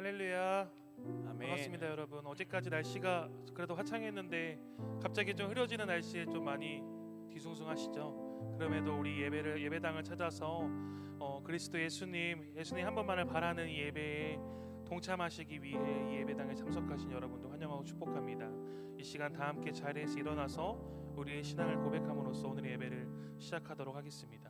할렐루야. 아멘. 반갑습니다, 여러분. 어제까지 날씨가 그래도 화창했는데 갑자기 좀 흐려지는 날씨에 좀 많이 뒤숭숭하시죠. 그럼에도 우리 예배를 예배당을 찾아서 어, 그리스도 예수님, 예수님 한 번만을 바라는 이 예배에 동참하시기 위해 이 예배당에 참석하신 여러분도 환영하고 축복합니다. 이 시간 다 함께 자리에서 일어나서 우리의 신앙을 고백함으로써 오늘의 예배를 시작하도록 하겠습니다.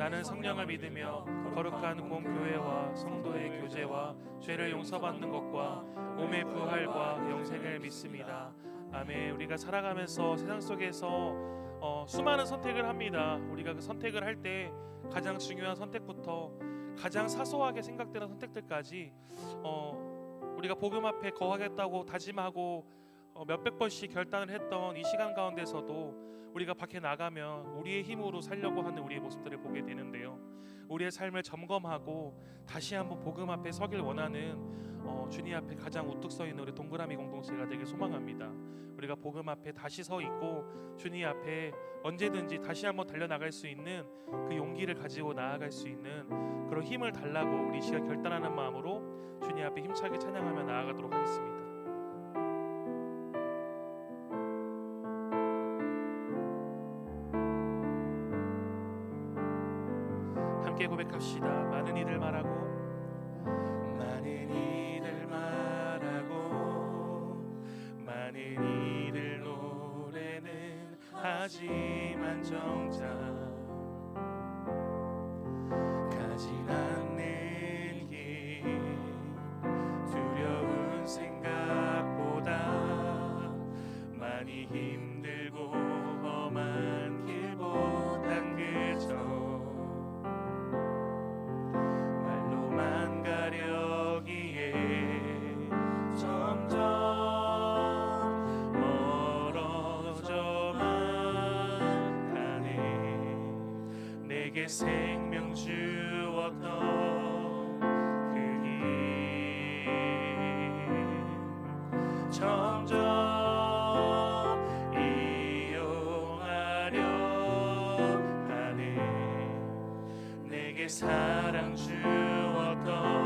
나는 성령을 믿으며 거룩한 공교회와 성도의 교제와 죄를 용서받는 것과 몸의 부활과 영생을 믿습니다. 아멘. 우리가 살아가면서 세상 속에서 어, 수많은 선택을 합니다. 우리가 그 선택을 할 때 가장 중요한 선택부터 가장 사소하게 생각되는 선택들까지 어, 우리가 복음 앞에 거하겠다고 다짐하고 어, 몇백 번씩 결단을 했던 이 시간 가운데서도 우리가 밖에 나가면 우리의 힘으로 살려고 하는 우리의 모습들을 보게 되는데요. 우리의 삶을 점검하고 다시 한번 복음 앞에 서길 원하는 어, 주님 앞에 가장 우뚝 서 있는 우리 동그라미 공동체가 되길 소망합니다. 우리가 복음 앞에 다시 서 있고 주님 앞에 언제든지 다시 한번 달려 나갈 수 있는 그 용기를 가지고 나아갈 수 있는 그런 힘을 달라고 우리 이 시간 결단하는 마음으로 주님 앞에 힘차게 찬양하며 나아가도록 하겠습니다. 고백합시다. 많은 이들 말하고 생명 주었던 그길 점점 이용하려 하네. 내게 사랑 주었던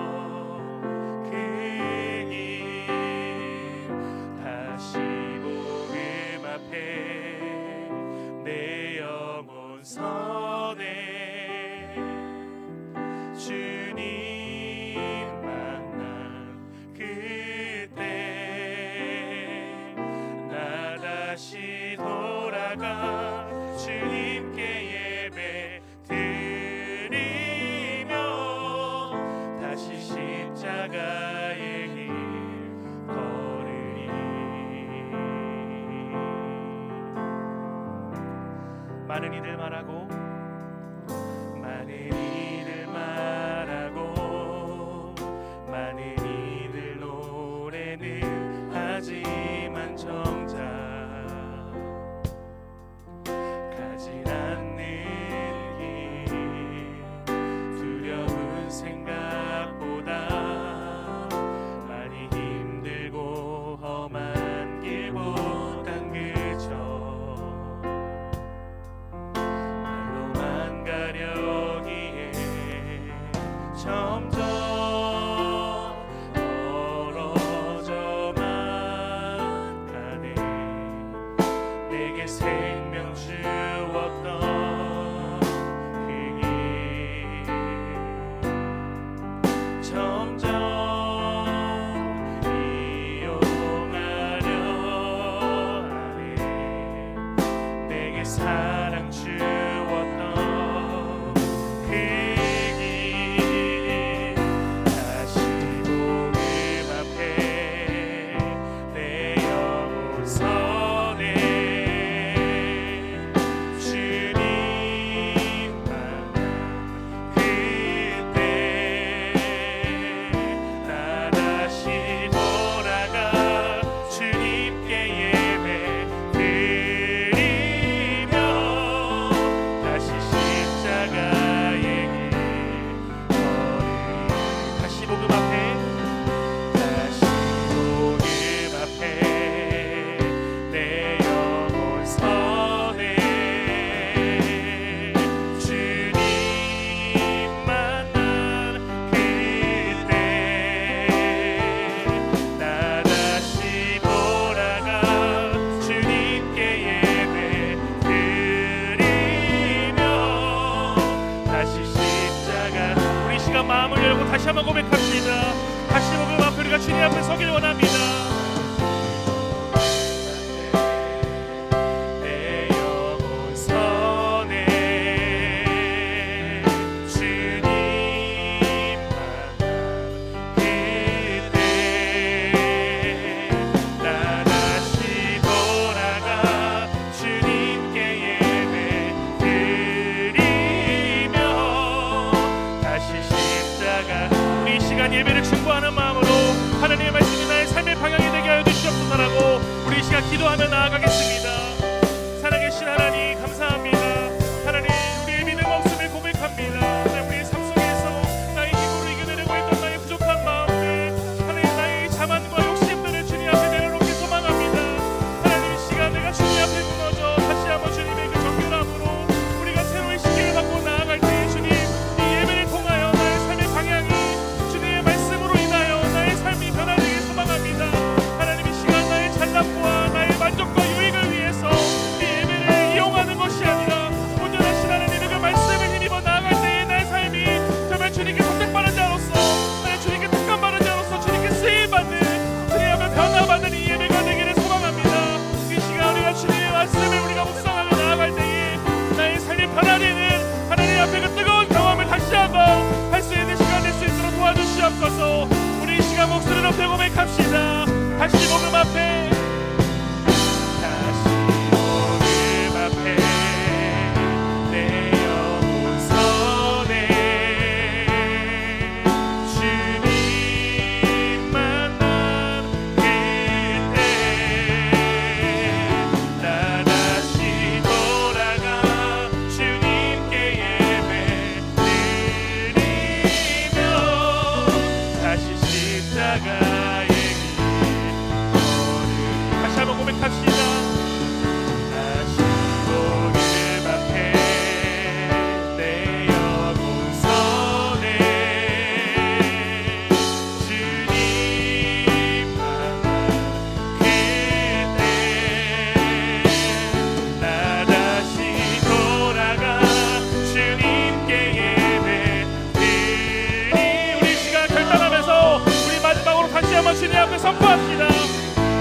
앞에 선포합니다.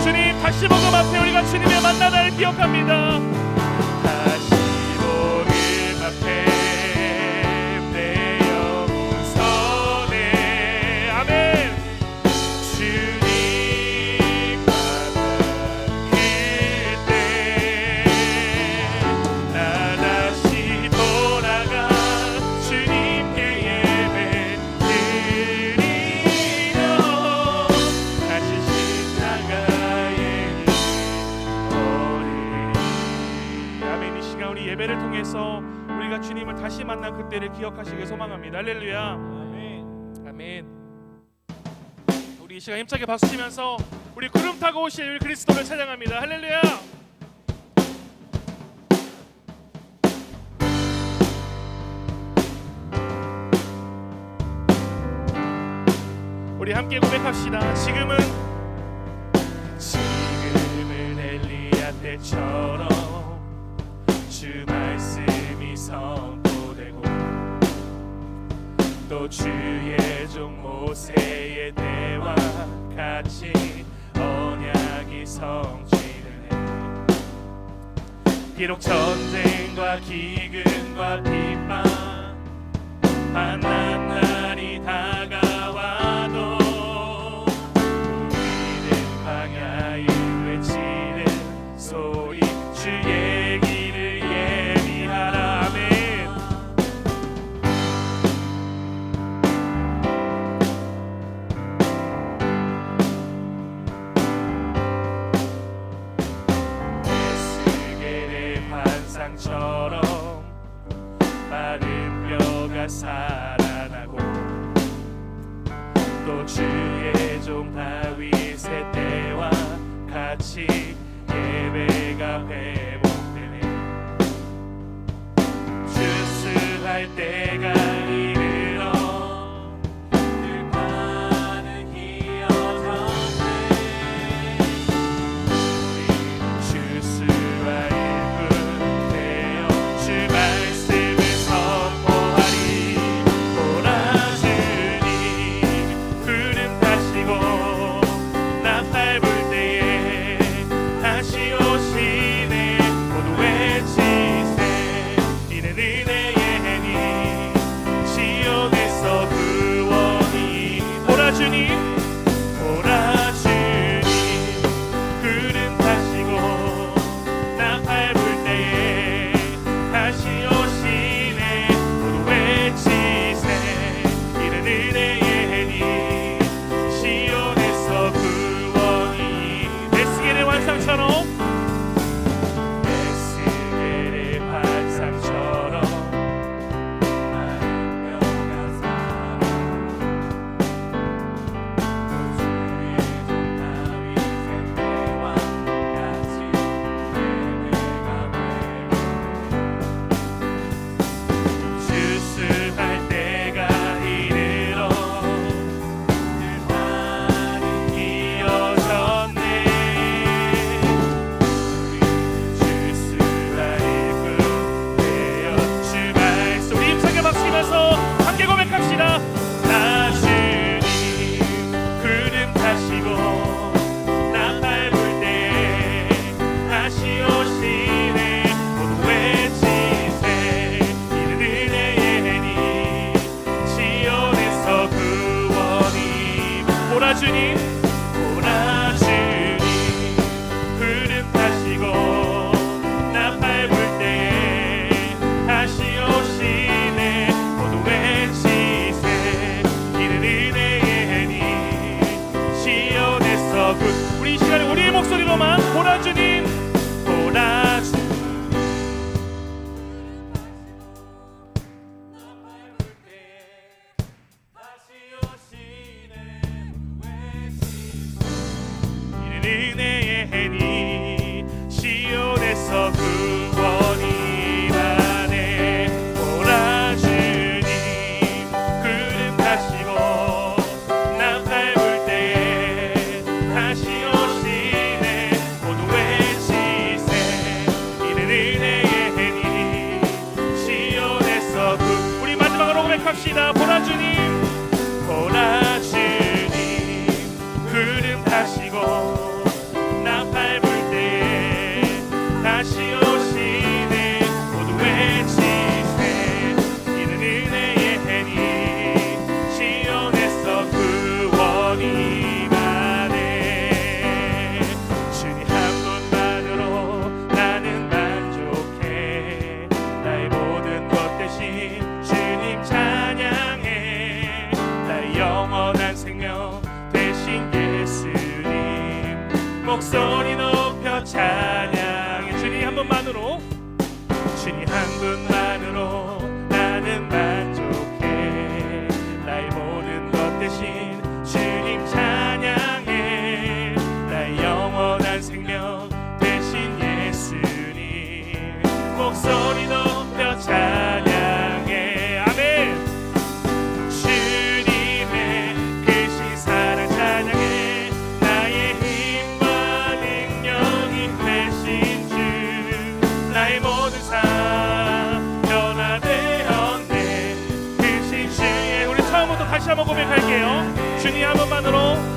주님 다시 한번 앞에 우리가 주님의 만나다를 기억합니다. 만난 그때를 기억하시길 소망합니다. 할렐루야. 아멘. 아멘. 우리 이 시간 힘차게 박수 치면서 우리 구름 타고 오실 우리 그리스도를 찬양합니다. 할렐루야. 우리 함께 고백합시다. 지금은 지금은 엘리야 때처럼 주 말씀이 성 또 주의 종 모세의 때와 같이 언약이 성취되네 비록 전쟁과 기근과 비방 하나 lightning. 한번 고백할게요. 주님 한 번만으로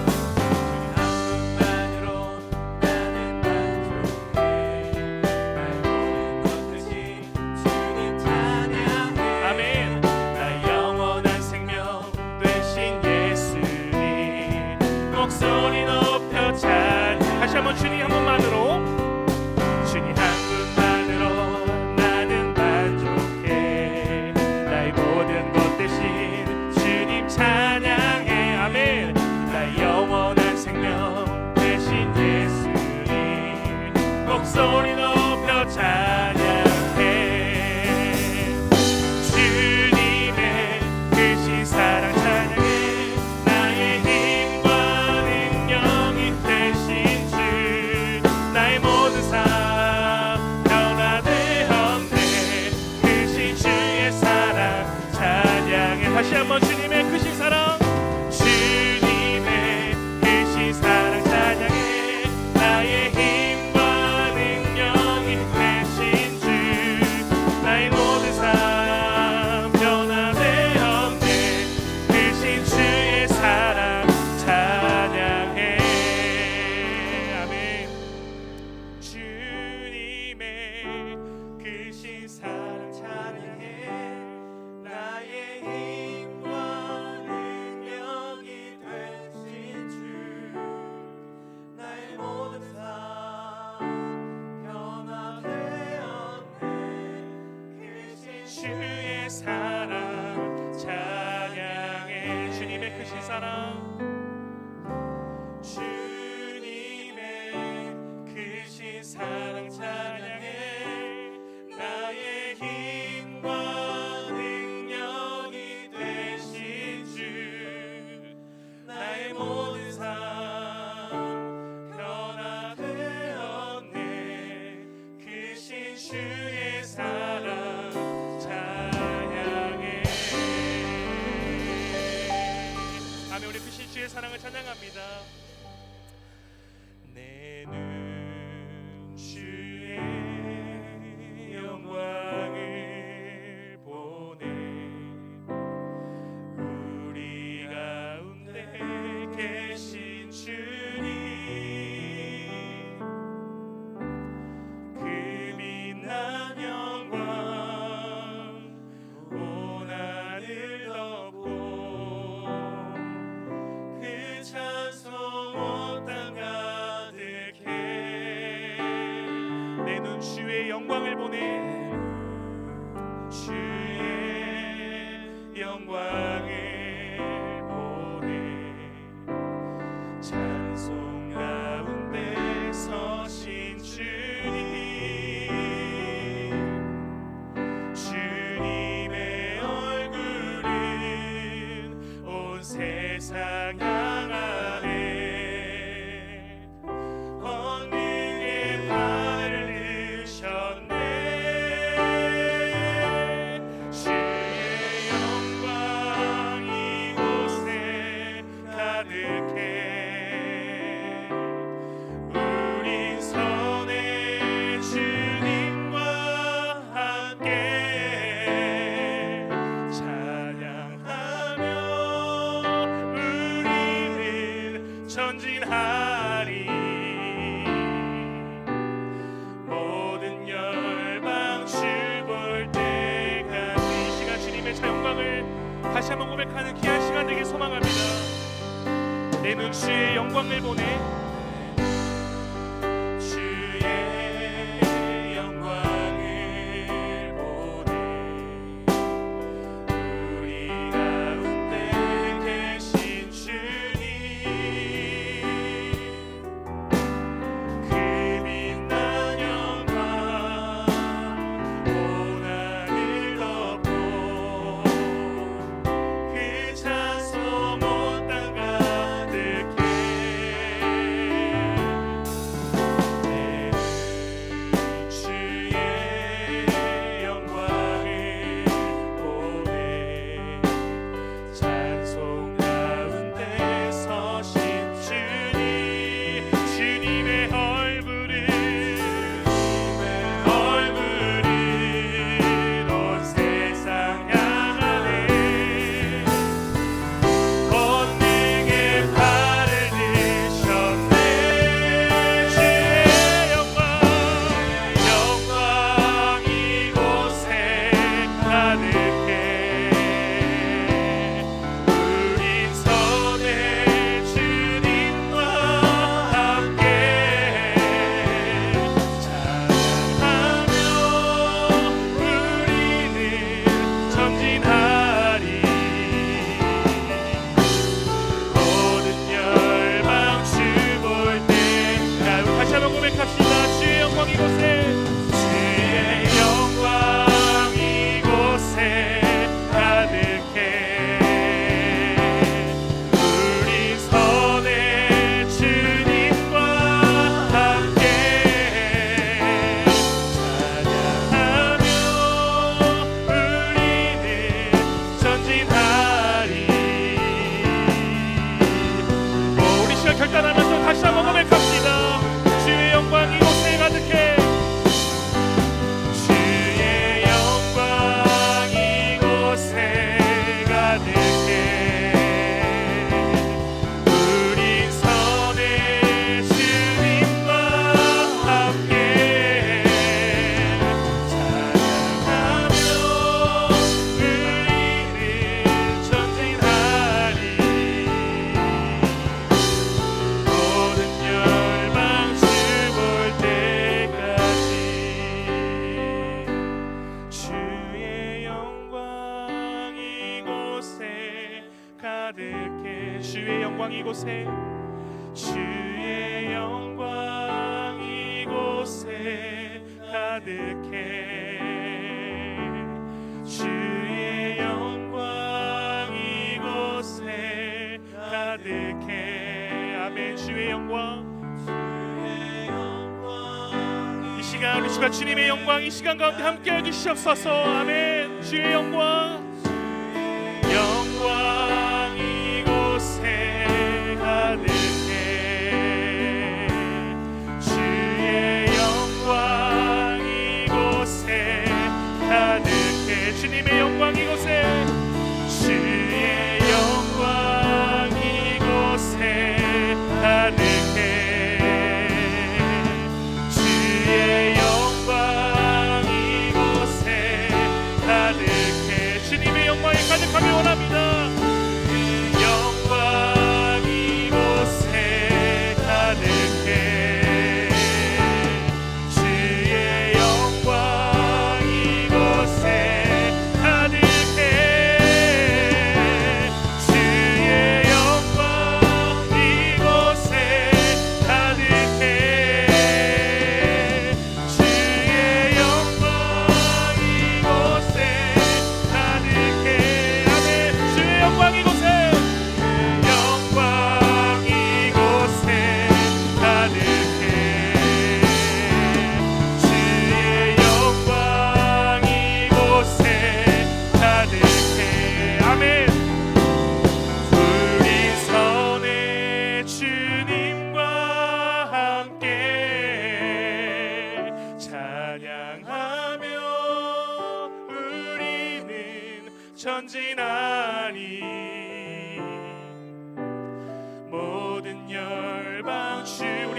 주님의 영광 이 시간 가운데 함께 해주시옵소서. 아멘. 주의 영광.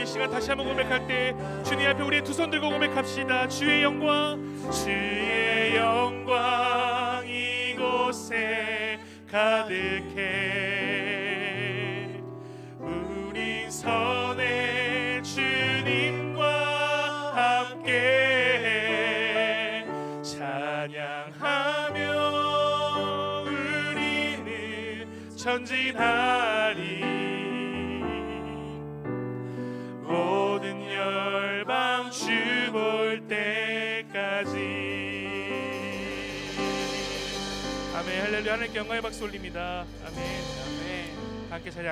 시간 다시 한번 고백할 때 주님 앞에 우리의 두 손 들고 고백합시다. 주의 영광, 주의 영광 이곳에 가득해 우린 선의 주님과 함께 찬양하며 우리는 전진하 하나님께 영광의 박수 올립니다. 아멘. 아멘. 함께 자리